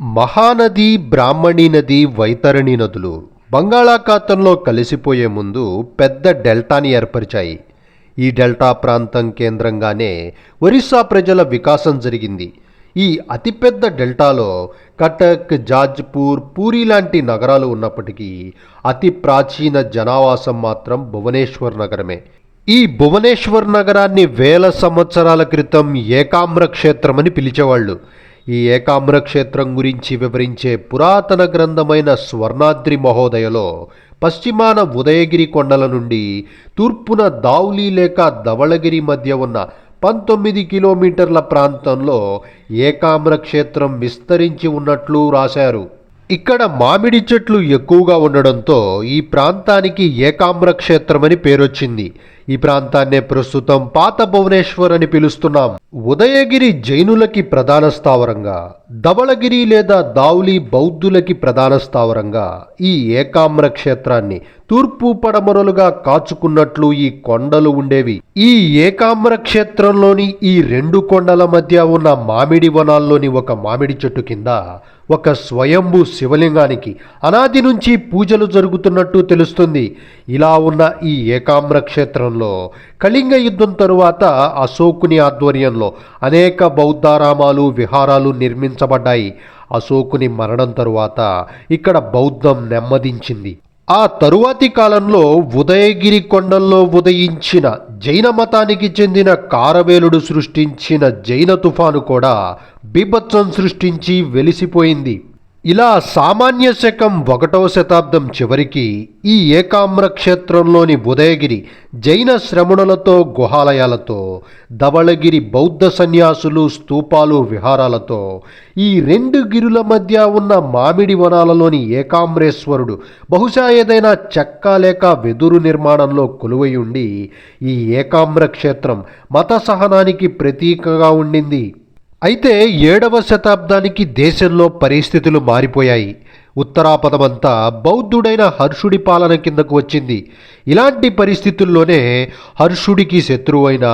మహానది బ్రాహ్మణి నది వైతరణి నదులు బంగాళాఖాతంలో కలిసిపోయే ముందు పెద్ద డెల్టాని ఏర్పరిచాయి. ఈ డెల్టా ప్రాంతం కేంద్రంగానే ఒరిస్సా ప్రజల వికాసం జరిగింది. ఈ అతిపెద్ద డెల్టాలో కటక్ జాజ్పూర్ పూరి లాంటి నగరాలు ఉన్నప్పటికీ అతి ప్రాచీన జనావాసం మాత్రం భువనేశ్వర్ నగరమే. ఈ భువనేశ్వర్ నగరాన్ని వేల సంవత్సరాల క్రితం ఏకామ్ర క్షేత్రమని పిలిచేవాళ్ళు. ఈ ఏకామ్ర క్షేత్రం గురించి వివరించే పురాతన గ్రంథమైన స్వర్ణాద్రి మహోదయలో పశ్చిమాన ఉదయగిరి కొండల నుండి తూర్పున దావులి లేక ధవళగిరి మధ్య ఉన్న పంతొమ్మిది కిలోమీటర్ల ప్రాంతంలో ఏకామ్ర క్షేత్రం విస్తరించి ఉన్నట్లు రాశారు. ఇక్కడ మామిడి చెట్లు ఎక్కువగా ఉండడంతో ఈ ప్రాంతానికి ఏకామ్ర క్షేత్రమని పేరొచ్చింది. ఈ ప్రాంతాన్నే ప్రస్తుతం పాత భువనేశ్వర్ అని పిలుస్తున్నాం. ఉదయగిరి జైనులకి ప్రధాన స్థావరంగా ధవళగిరి లేదా దావులి బౌద్ధులకి ప్రధాన స్థావరంగా ఈ ఏకామ్ర క్షేత్రాన్ని తూర్పు పడమరలుగా కాచుకున్నట్లు ఈ కొండలు ఉండేవి. ఈ ఏకామ్ర క్షేత్రంలోని ఈ రెండు కొండల మధ్య ఉన్న మామిడి వనాల్లోని ఒక మామిడి చెట్టు కింద ఒక స్వయంభూ శివలింగానికి అనాది నుంచి పూజలు జరుగుతున్నట్టు తెలుస్తుంది. ఇలా ఉన్న ఈ ఏకామ్ర క్షేత్రంలో కళింగ యుద్ధం తరువాత అశోకుని ఆధ్వర్యంలో అనేక బౌద్ధారామాలు విహారాలు నిర్మించబడ్డాయి. అశోకుని మరణం తరువాత ఇక్కడ బౌద్ధం నెమ్మదించింది. ఆ తరువాతి కాలంలో ఉదయగిరి కొండల్లో ఉదయించిన జైన మతానికి చెందిన కారవేలుడు సృష్టించిన జైన తుఫాను కూడా బీభత్సం సృష్టించి వెలిసిపోయింది. ఇలా సామాన్య శకం ఒకటవ శతాబ్దం చివరికి ఈ ఏకామ్ర క్షేత్రంలోని ఉదయగిరి జైన శ్రమణులతో గుహాలయాలతో ధవళగిరి బౌద్ధ సన్యాసులు స్తూపాలు విహారాలతో ఈ రెండు గిరుల మధ్య ఉన్న మామిడి వనాలలోని ఏకామ్రేశ్వరుడు బహుశా ఏదైనా చెక్క లేక వెదురు నిర్మాణంలో కొలువై ఉండి ఈ ఏకామ్ర క్షేత్రం మత సహనానికి ప్రతీకగా ఉండింది. అయితే ఏడవ శతాబ్దానికి దేశంలో పరిస్థితులు మారిపోయాయి. ఉత్తరాపదమంతా బౌద్ధుడైన హర్షుడి పాలన కిందకు వచ్చింది. ఇలాంటి పరిస్థితుల్లోనే హర్షుడికి శత్రువైన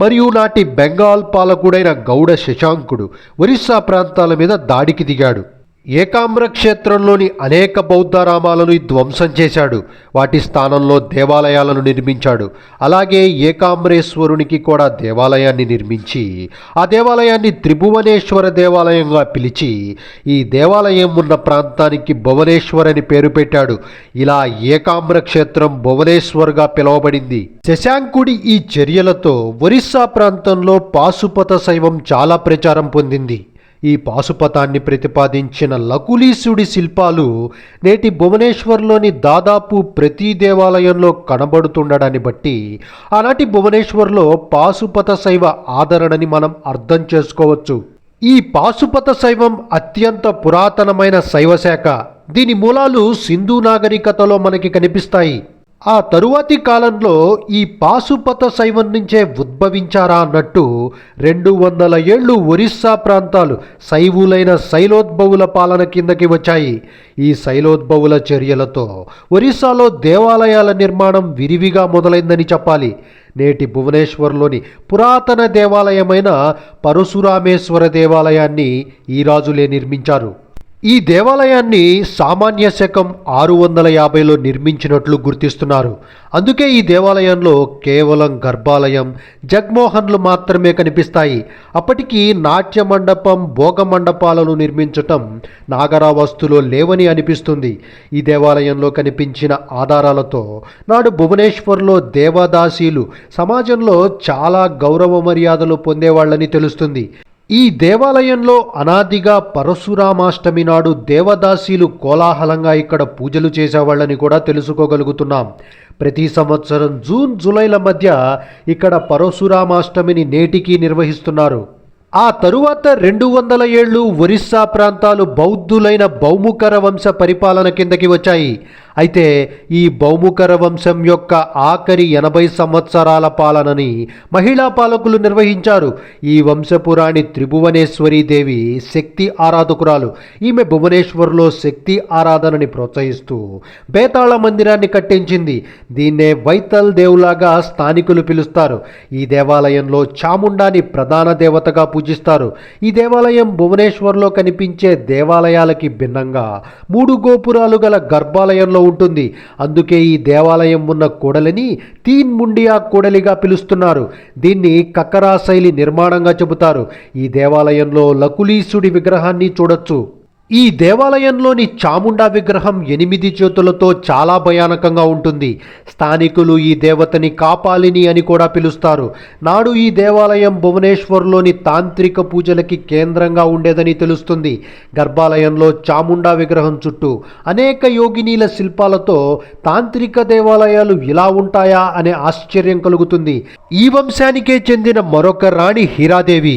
మరియు నాటి బెంగాల్ పాలకుడైన గౌడ శశాంకుడు ఒరిస్సా ప్రాంతాల మీద దాడికి దిగాడు. ఏకామ్ర క్షేత్రంలోని అనేక బౌద్ధారామాలను ధ్వంసం చేశాడు. వాటి స్థానంలో దేవాలయాలను నిర్మించాడు. అలాగే ఏకామ్రేశ్వరునికి కూడా దేవాలయాన్ని నిర్మించి ఆ దేవాలయాన్ని త్రిభువనేశ్వర దేవాలయంగా పిలిచి ఈ దేవాలయం ఉన్న ప్రాంతానికి భువనేశ్వర్ అని పేరు పెట్టాడు. ఇలా ఏకామ్ర క్షేత్రం భువనేశ్వర్గా పిలువబడింది. శశాంకుడి ఈ చర్యలతో ఒరిస్సా ప్రాంతంలో పాశుపత శైవం చాలా ప్రచారం పొందింది. ఈ పాశుపతాన్ని ప్రతిపాదించిన లకులీసుడి శిల్పాలు నేటి భువనేశ్వర్లోని దాదాపు ప్రతి దేవాలయంలో కనబడుతుండడాన్ని బట్టి ఆనాటి భువనేశ్వర్లో పాశుపత శైవ ఆదరణని మనం అర్థం చేసుకోవచ్చు. ఈ పాశుపత శైవం అత్యంత పురాతనమైన శైవశాఖ. దీని మూలాలు సింధు నాగరికతలో మనకి కనిపిస్తాయి. ఆ తరువాతి కాలంలో ఈ పాశుపత శైవం నుంచే ఉద్భవించారా అన్నట్టు రెండు వందల ఏళ్ళు ఒరిస్సా ప్రాంతాలు శైవులైన శైలోద్భవుల పాలన కిందకి వచ్చాయి. ఈ శైలోద్భవుల చర్యలతో ఒరిస్సాలో దేవాలయాల నిర్మాణం విరివిగా మొదలైందని చెప్పాలి. నేటి భువనేశ్వర్లోని పురాతన దేవాలయమైన పరశురామేశ్వర దేవాలయాన్ని ఈ రాజులే నిర్మించారు. ఈ దేవాలయాన్ని సామాన్య శకం ఆరు వందల యాభైలో నిర్మించినట్లు గుర్తిస్తున్నారు. అందుకే ఈ దేవాలయంలో కేవలం గర్భాలయం జగ్మోహన్లు మాత్రమే కనిపిస్తాయి. అప్పటికి నాట్య మండపం భోగ మండపాలను నిర్మించటం నాగరావస్తులో లేవని అనిపిస్తుంది. ఈ దేవాలయంలో కనిపించిన ఆధారాలతో నాడు భువనేశ్వర్లో దేవదాసీలు సమాజంలో చాలా గౌరవ మర్యాదలు పొందేవాళ్ళని తెలుస్తుంది. ఈ దేవాలయంలో అనాదిగా పరశురామాష్టమి నాడు దేవదాసీలు కోలాహలంగా ఇక్కడ పూజలు చేసేవాళ్ళని కూడా తెలుసుకోగలుగుతున్నాం. ప్రతి సంవత్సరం జూన్ జూలైల మధ్య ఇక్కడ పరశురామాష్టమిని నేటికి నిర్వహిస్తున్నారు. ఆ తరువాత రెండు వందల ఏళ్ళు ఒరిస్సా ప్రాంతాలు బౌద్ధులైన బౌముకర వంశ పరిపాలన కిందకి వచ్చాయి. అయితే ఈ బౌముకర వంశం యొక్క ఆఖరి ఎనభై సంవత్సరాల పాలనని మహిళా పాలకులు నిర్వహించారు. ఈ వంశపురాణి త్రిభువనేశ్వరీ దేవి శక్తి ఆరాధకురాలు. ఈమె భువనేశ్వర్లో శక్తి ఆరాధనని ప్రోత్సహిస్తూ బేతాళ మందిరాన్ని కట్టించింది. దీన్నే వైతల్ దేవులాగా స్థానికులు పిలుస్తారు. ఈ దేవాలయంలో చాముండాని ప్రధాన దేవతగా పూజిస్తారు. ఈ దేవాలయం భువనేశ్వర్లో కనిపించే దేవాలయాలకి భిన్నంగా మూడు గోపురాలు గల గర్భాలయంలో ఉంటుంది. అందుకే ఈ దేవాలయం ఉన్న కూడలిని తీన్ ముండియా కూడలిగా పిలుస్తున్నారు. దీన్ని కక్కరా శైలి నిర్మాణంగా చెబుతారు. ఈ దేవాలయంలో లకులీసుడి విగ్రహాన్ని చూడొచ్చు. ఈ దేవాలయంలోని చాముండా విగ్రహం ఎనిమిది చేతులతో చాలా భయానకంగా ఉంటుంది. స్థానికులు ఈ దేవతని కాపాలిని అని కూడా పిలుస్తారు. నాడు ఈ దేవాలయం భువనేశ్వర్లోని తాంత్రిక పూజలకి కేంద్రంగా ఉండేదని తెలుస్తుంది. గర్భాలయంలో చాముండా విగ్రహం చుట్టూ అనేక యోగినీల శిల్పాలతో తాంత్రిక దేవాలయాలు ఇలా ఉంటాయా అనే ఆశ్చర్యం కలుగుతుంది. ఈ వంశానికే చెందిన మరొక రాణి హీరాదేవి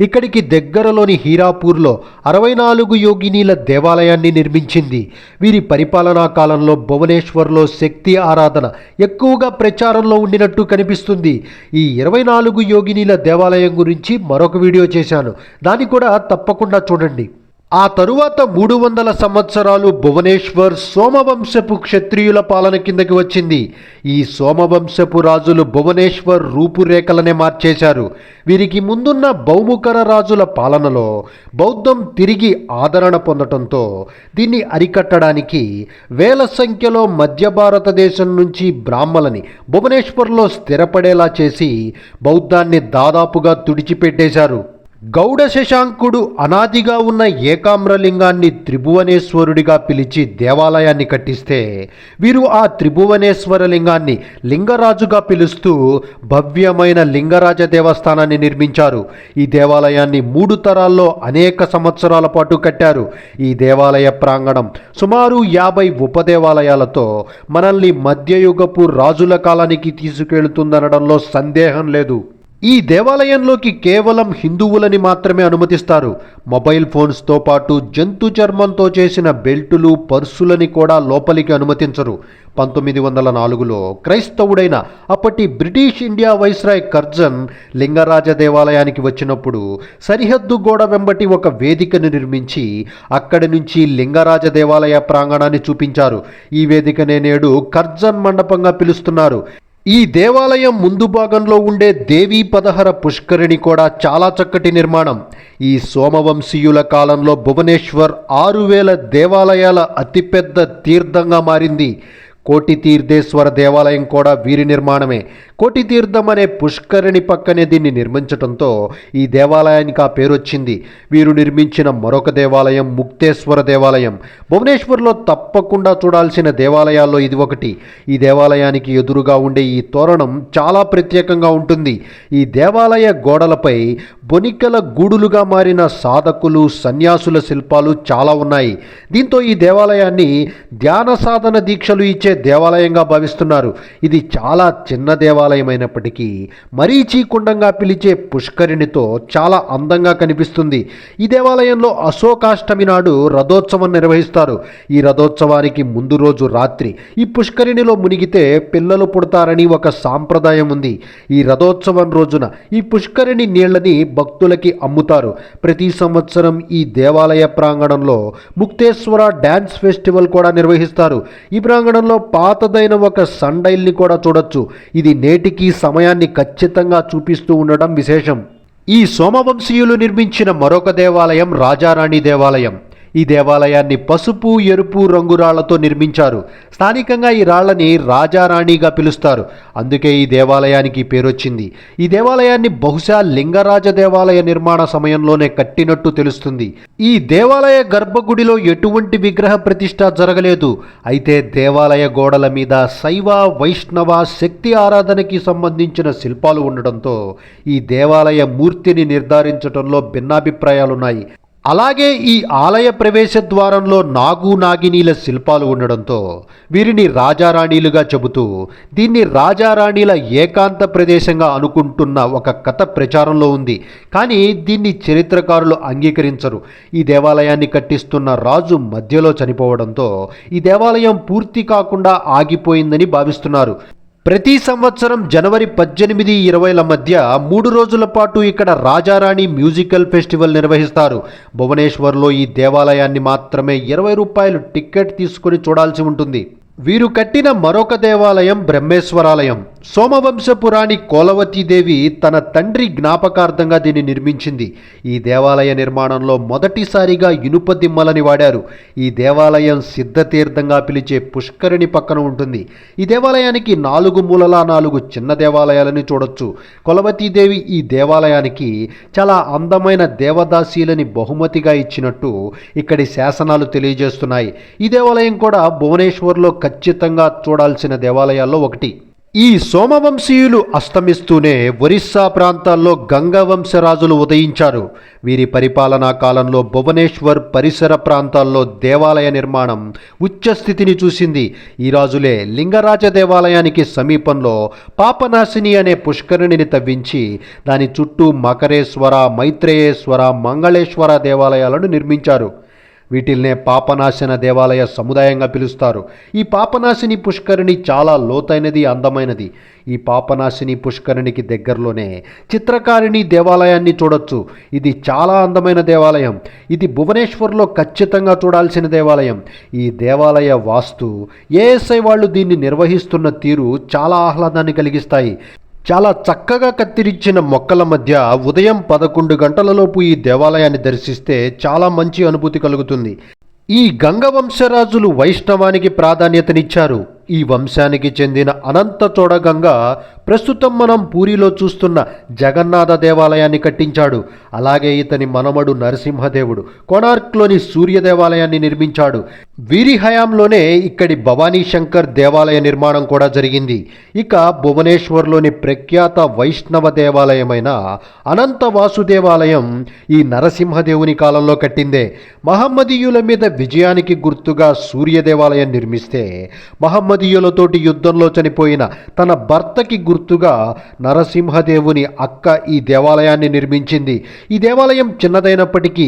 ఇక్కడికి దగ్గరలోని హీరాపూర్లో అరవై నాలుగు యోగినీల దేవాలయాన్ని నిర్మించింది. వీరి పరిపాలనా కాలంలో భువనేశ్వర్లో శక్తి ఆరాధన ఎక్కువగా ప్రచారంలో ఉండినట్టు కనిపిస్తుంది. ఈ ఇరవై నాలుగు యోగినీల దేవాలయం గురించి మరొక వీడియో చేశాను. దాన్ని కూడా తప్పకుండా చూడండి. ఆ తరువాత మూడు వందల సంవత్సరాలు భువనేశ్వర్ సోమవంశపు క్షత్రియుల పాలన కిందకి వచ్చింది. ఈ సోమవంశపు రాజులు భువనేశ్వర్ రూపురేఖలనే మార్చేశారు. వీరికి ముందున్న బౌముకర రాజుల పాలనలో బౌద్ధం తిరిగి ఆదరణ పొందటంతో దీన్ని అరికట్టడానికి వేల సంఖ్యలో మధ్య భారతదేశం నుంచి బ్రాహ్మలని భువనేశ్వర్లో స్థిరపడేలా చేసి బౌద్ధాన్ని దాదాపుగా తుడిచిపెట్టేశారు. గౌడ శశాంకుడు అనాదిగా ఉన్న ఏకామ్రలింగాన్ని త్రిభువనేశ్వరుడిగా పిలిచి దేవాలయాన్ని కట్టిస్తే వీరు ఆ త్రిభువనేశ్వర లింగాన్ని లింగరాజుగా పిలుస్తూ భవ్యమైన లింగరాజ దేవస్థానాన్ని నిర్మించారు. ఈ దేవాలయాన్ని మూడు తరాల్లో అనేక సంవత్సరాల పాటు కట్టారు. ఈ దేవాలయ ప్రాంగణం సుమారు యాభై ఉపదేవాలయాలతో మనల్ని మధ్యయుగపు రాజుల కాలానికి తీసుకెళ్తుందనడంలో సందేహం లేదు. ఈ దేవాలయంలోకి కేవలం హిందువులని మాత్రమే అనుమతిస్తారు. మొబైల్ ఫోన్స్తో పాటు జంతు చర్మంతో చేసిన బెల్టులు పర్సులని కూడా లోపలికి అనుమతించరు. పంతొమ్మిది వందల నాలుగులో క్రైస్తవుడైన అప్పటి British India viceroy Curzon Lingaraja దేవాలయానికి వచ్చినప్పుడు సరిహద్దు గోడ వెంబటి ఒక వేదికను నిర్మించి అక్కడి నుంచి లింగరాజ దేవాలయ ప్రాంగణాన్ని చూపించారు. ఈ వేదికనే నేడు కర్జన్ మండపంగా పిలుస్తున్నారు. ఈ దేవాలయం ముందు భాగంలో ఉండే దేవీ పదహర పుష్కరిణి కూడా చాలా చక్కటి నిర్మాణం. ఈ సోమవంశీయుల కాలంలో భువనేశ్వర్ ఆరు వేల దేవాలయాల అతిపెద్ద తీర్థంగా మారింది. కోటి తీర్థేశ్వర దేవాలయం కూడా వీరి నిర్మాణమే. కోటి తీర్థం అనే పుష్కరిణి పక్కనే దీన్ని నిర్మించడంతో ఈ దేవాలయానికి ఆ పేరు వచ్చింది వీరు నిర్మించిన మరొక దేవాలయం ముక్తేశ్వర దేవాలయం. భువనేశ్వర్లో తప్పకుండా చూడాల్సిన దేవాలయాల్లో ఇది ఒకటి. ఈ దేవాలయానికి ఎదురుగా ఉండే ఈ తోరణం చాలా ప్రత్యేకంగా ఉంటుంది. ఈ దేవాలయ గోడలపై బొనికల గూడులుగా మారిన సాధకులు సన్యాసుల శిల్పాలు చాలా ఉన్నాయి. దీంతో ఈ దేవాలయాన్ని ధ్యాన సాధన దీక్షలు ఇచ్చే దేవాలయంగా భావిస్తున్నారు. ఇది చాలా చిన్న దేవాలయం అయినప్పటికీ మరీచి కుండంగా పిలిచే పుష్కరిణితో చాలా అందంగా కనిపిస్తుంది. ఈ దేవాలయంలో అశోకాష్టమి నాడు రథోత్సవం నిర్వహిస్తారు. ఈ రథోత్సవానికి ముందు రోజు రాత్రి ఈ పుష్కరిణిలో మునిగితే పిల్లలు పుడతారని ఒక సాంప్రదాయం ఉంది. ఈ రథోత్సవం రోజున ఈ పుష్కరిణి నీళ్ళని భక్తులకి అమ్ముతారు. ప్రతి సంవత్సరం ఈ దేవాలయ ప్రాంగణంలో ముక్తేశ్వర డ్యాన్స్ ఫెస్టివల్ కూడా నిర్వహిస్తారు. ఈ ప్రాంగణంలో పాతదైన ఒక సండైల్ని కూడా చూడొచ్చు. ఇది నేటికి సమయాన్ని ఖచ్చితంగా చూపిస్తూ ఉండడం విశేషం. ఈ సోమవంశీయులు నిర్మించిన మరొక దేవాలయం రాజారాణి దేవాలయం. ఈ దేవాలయాన్ని పసుపు ఎరుపు రంగు రాళ్ళతో నిర్మించారు. స్థానికంగా ఈ రాళ్ళని రాజారాణిగా పిలుస్తారు. అందుకే ఈ దేవాలయానికి పేరొచ్చింది. ఈ దేవాలయాన్ని బహుశా లింగరాజ దేవాలయ నిర్మాణ సమయంలోనే కట్టినట్టు తెలుస్తుంది. ఈ దేవాలయ గర్భగుడిలో ఎటువంటి విగ్రహ ప్రతిష్ట జరగలేదు. అయితే దేవాలయ గోడల మీద శైవ వైష్ణవ శక్తి ఆరాధనకి సంబంధించిన శిల్పాలు ఉండడంతో ఈ దేవాలయ మూర్తిని నిర్ధారించడంలో భిన్నాభిప్రాయాలున్నాయి. అలాగే ఈ ఆలయ ప్రవేశ ద్వారంలో నాగు నాగినీల శిల్పాలు ఉండడంతో వీరిని రాజారాణీలుగా చెబుతూ దీన్ని రాజారాణీల ఏకాంత ప్రదేశంగా అనుకుంటున్న ఒక కథ ప్రచారంలో ఉంది. కానీ దీన్ని చరిత్రకారులు అంగీకరించరు. ఈ దేవాలయాన్ని కట్టిస్తున్న రాజు మధ్యలో చనిపోవడంతో ఈ దేవాలయం పూర్తి కాకుండా ఆగిపోయిందని భావిస్తున్నారు. ప్రతి సంవత్సరం జనవరి పద్దెనిమిది ఇరవైల మధ్య మూడు రోజుల పాటు ఇక్కడ రాజారాణి మ్యూజికల్ ఫెస్టివల్ నిర్వహిస్తారు. భువనేశ్వర్లో ఈ దేవాలయాన్ని మాత్రమే ఇరవై రూపాయలు టిక్కెట్ తీసుకుని చూడాల్సి ఉంటుంది. వీరు కట్టిన మరొక దేవాలయం బ్రహ్మేశ్వరాలయం. సోమవంశపురాణి కోలవతీదేవి తన తండ్రి జ్ఞాపకార్థంగా దీన్ని నిర్మించింది. ఈ దేవాలయ నిర్మాణంలో మొదటిసారిగా ఇనుప దిమ్మలని వాడారు. ఈ దేవాలయం సిద్ధతీర్థంగా పిలిచే పుష్కరిణి పక్కన ఉంటుంది. ఈ దేవాలయానికి నాలుగు మూలలా నాలుగు చిన్న దేవాలయాలని చూడొచ్చు. కొలవతీదేవి ఈ దేవాలయానికి చాలా అందమైన దేవదాసీలని బహుమతిగా ఇచ్చినట్టు ఇక్కడి శాసనాలు తెలియజేస్తున్నాయి. ఈ దేవాలయం కూడా భువనేశ్వర్లో ఖచ్చితంగా చూడాల్సిన దేవాలయాల్లో ఒకటి. ఈ సోమవంశీయులు అస్తమిస్తూనే ఒరిస్సా ప్రాంతాల్లో గంగవంశరాజులు ఉదయించారు. వీరి పరిపాలనా కాలంలో భువనేశ్వర్ పరిసర ప్రాంతాల్లో దేవాలయ నిర్మాణం ఉచ్చస్థితిని చూసింది. ఈ రాజులే లింగరాజ దేవాలయానికి సమీపంలో పాపనాశిని అనే పుష్కరిణిని తవ్వించి దాని చుట్టూ మకరేశ్వర మైత్రేయేశ్వర మంగళేశ్వర దేవాలయాలను నిర్మించారు. వీటిల్నే పాపనాశన దేవాలయ సముదాయంగా పిలుస్తారు. ఈ పాపనాశిని పుష్కరిణి చాలా లోతైనది అందమైనది. ఈ పాపనాశిని పుష్కరిణికి దగ్గరలోనే చిత్రకారిణి దేవాలయాన్ని చూడొచ్చు. ఇది చాలా అందమైన దేవాలయం. ఇది భువనేశ్వర్లో ఖచ్చితంగా చూడాల్సిన దేవాలయం. ఈ దేవాలయ వాస్తు ఏఎస్ఐ వాళ్ళు దీన్ని నిర్వహిస్తున్న తీరు చాలా ఆహ్లాదాన్ని కలిగిస్తాయి. చాలా చక్కగా కత్తిరించిన మొక్కల మధ్య ఉదయం పదకొండు గంటలలోపు ఈ దేవాలయాన్ని దర్శిస్తే చాలా మంచి అనుభూతి కలుగుతుంది. ఈ గంగవంశరాజులు వైష్ణవానికి ప్రాధాన్యతనిచ్చారు. ఈ వంశానికి చెందిన అనంత చోడగంగ ప్రస్తుతం మనం పూరిలో చూస్తున్న జగన్నాథ దేవాలయాన్ని కట్టించాడు. అలాగే ఇతని మనమడు నరసింహదేవుడు. కోణార్క్లోని సూర్య దేవాలయాన్ని నిర్మించాడు. వీరి హయాంలోనే ఇక్కడి భవానీ శంకర్ దేవాలయ నిర్మాణం కూడా జరిగింది. ఇక భువనేశ్వర్లోని ప్రఖ్యాత వైష్ణవ దేవాలయమైన అనంత వాసుదేవాలయం ఈ నరసింహదేవుని కాలంలో కట్టిందే. మహమ్మదీయుల మీద విజయానికి గుర్తుగా సూర్య దేవాలయం నిర్మిస్తే మహమ్మద్ మహమ్మదీయులతోటి యుద్ధంలో చనిపోయిన తన భర్తకి గుర్తుగా నరసింహదేవుని అక్క ఈ దేవాలయాన్ని నిర్మించింది. ఈ దేవాలయం చిన్నదైనప్పటికీ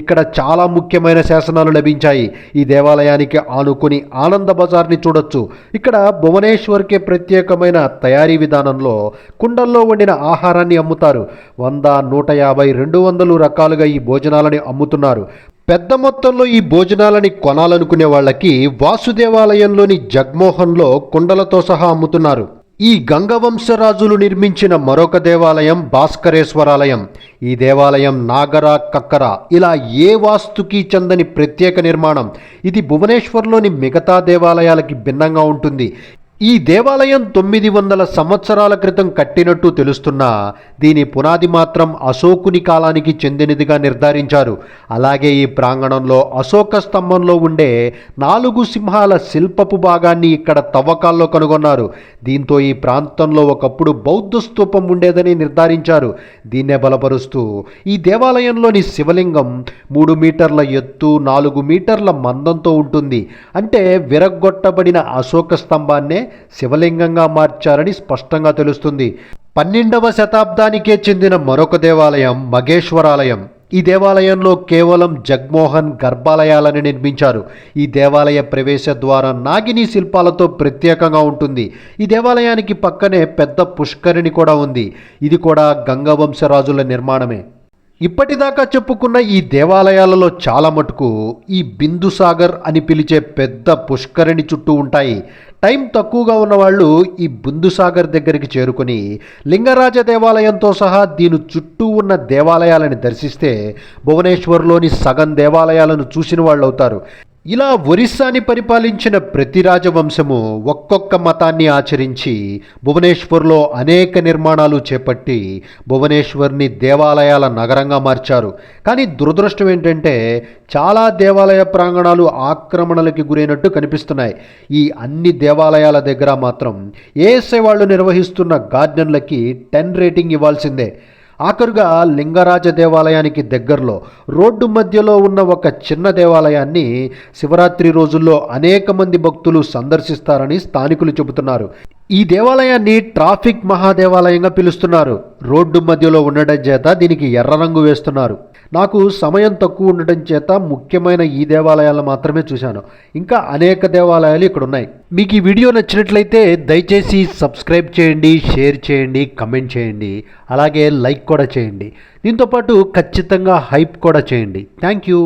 ఇక్కడ చాలా ముఖ్యమైన శాసనాలు లభించాయి. ఈ దేవాలయానికి ఆనుకుని ఆనంద బజార్ని చూడొచ్చు. ఇక్కడ భువనేశ్వర్కే ప్రత్యేకమైన తయారీ విధానంలో కుండల్లో వండిన ఆహారాన్ని అమ్ముతారు. వంద నూట యాభై రెండు వందలు రకాలుగా ఈ భోజనాలని అమ్ముతున్నారు. పెద్ద మొత్తంలో ఈ భోజనాలని కొనాలనుకునే వాళ్ళకి వాసుదేవాలయంలోని జగ్మోహన్లో కుండలతో సహా అమ్ముతున్నారు. ఈ గంగవంశరాజులు నిర్మించిన మరొక దేవాలయం భాస్కరేశ్వరాలయం. ఈ దేవాలయం నాగర కక్కర ఇలా ఏ వాస్తుకి చెందని ప్రత్యేక నిర్మాణం. ఇది భువనేశ్వర్లోని మిగతా దేవాలయాలకి భిన్నంగా ఉంటుంది. ఈ దేవాలయం తొమ్మిది వందల సంవత్సరాల క్రితం కట్టినట్టు తెలుస్తున్నా దీని పునాది మాత్రం అశోకుని కాలానికి చెందినదిగా నిర్ధారించారు. అలాగే ఈ ప్రాంగణంలో అశోక స్తంభంలో ఉండే నాలుగు సింహాల శిల్పపు భాగాన్ని ఇక్కడ తవ్వకాల్లో కనుగొన్నారు. దీంతో ఈ ప్రాంతంలో ఒకప్పుడు బౌద్ధ స్తూపం ఉండేదని నిర్ధారించారు. దీన్నే బలపరుస్తూ ఈ దేవాలయంలోని శివలింగం మూడు మీటర్ల ఎత్తు నాలుగు మీటర్ల మందంతో ఉంటుంది. అంటే విరగ్గొట్టబడిన అశోక స్తంభాన్నే శివలింగంగా మార్చారని స్పష్టంగా తెలుస్తుంది. పన్నెండవ శతాబ్దానికే చెందిన మరొక దేవాలయం మగేశ్వరాలయం. ఈ దేవాలయంలో కేవలం జగ్మోహన్ గర్భాలయాలను నిర్మించారు. ఈ దేవాలయ ప్రవేశ ద్వారా నాగిని శిల్పాలతో ప్రత్యేకంగా ఉంటుంది. ఈ దేవాలయానికి పక్కనే పెద్ద పుష్కరిణి కూడా ఉంది. ఇది కూడా గంగవంశరాజుల నిర్మాణమే. ఇప్పటిదాకా చెప్పుకున్న ఈ దేవాలయాలలో చాలా మటుకు ఈ బిందుసాగర్ అని పిలిచే పెద్ద పుష్కరిణి చుట్టూ ఉంటాయి. టైం తక్కువగా ఉన్నవాళ్ళు ఈ బుందుసాగర్ దగ్గరికి చేరుకొని లింగరాజ దేవాలయంతో సహా దీని చుట్టూ ఉన్న దేవాలయాలను దర్శిస్తే భువనేశ్వర్లోని సగం దేవాలయాలను చూసిన వాళ్ళు అవుతారు ఇలా ఒరిస్సాని పరిపాలించిన ప్రతి రాజవంశము ఒక్కొక్క మతాన్ని ఆచరించి భువనేశ్వర్లో అనేక నిర్మాణాలు చేపట్టి భువనేశ్వర్ని దేవాలయాల నగరంగా మార్చారు. కానీ దురదృష్టం ఏంటంటే చాలా దేవాలయ ప్రాంగణాలు ఆక్రమణలకి గురైనట్టు కనిపిస్తున్నాయి. ఈ అన్ని దేవాలయాల దగ్గర మాత్రం ఏఎస్ఐ వాళ్ళు నిర్వహిస్తున్న గార్డెన్లకి టెన్ రేటింగ్ ఇవ్వాల్సిందే. ఆఖరుగా లింగరాజ దేవాలయానికి దగ్గరలో రోడ్డు మధ్యలో ఉన్న ఒక చిన్న దేవాలయాన్ని శివరాత్రి రోజుల్లో అనేక మంది భక్తులు సందర్శిస్తారని స్థానికులు చెబుతున్నారు. ఈ దేవాలయాన్ని ట్రాఫిక్ మహాదేవాలయంగా పిలుస్తున్నారు. రోడ్డు మధ్యలో ఉండడం చేత దీనికి ఎర్ర రంగు వేస్తున్నారు. నాకు సమయం తక్కువ ఉండడం చేత ముఖ్యమైన ఈ దేవాలయాలను మాత్రమే చూశాను. ఇంకా అనేక దేవాలయాలు ఇక్కడ ఉన్నాయి. మీకు ఈ వీడియో నచ్చినట్లయితే దయచేసి సబ్స్క్రైబ్ చేయండి షేర్ చేయండి కమెంట్ చేయండి అలాగే లైక్ కూడా చేయండి. దీంతోపాటు ఖచ్చితంగా హైప్ కూడా చేయండి. Thank you.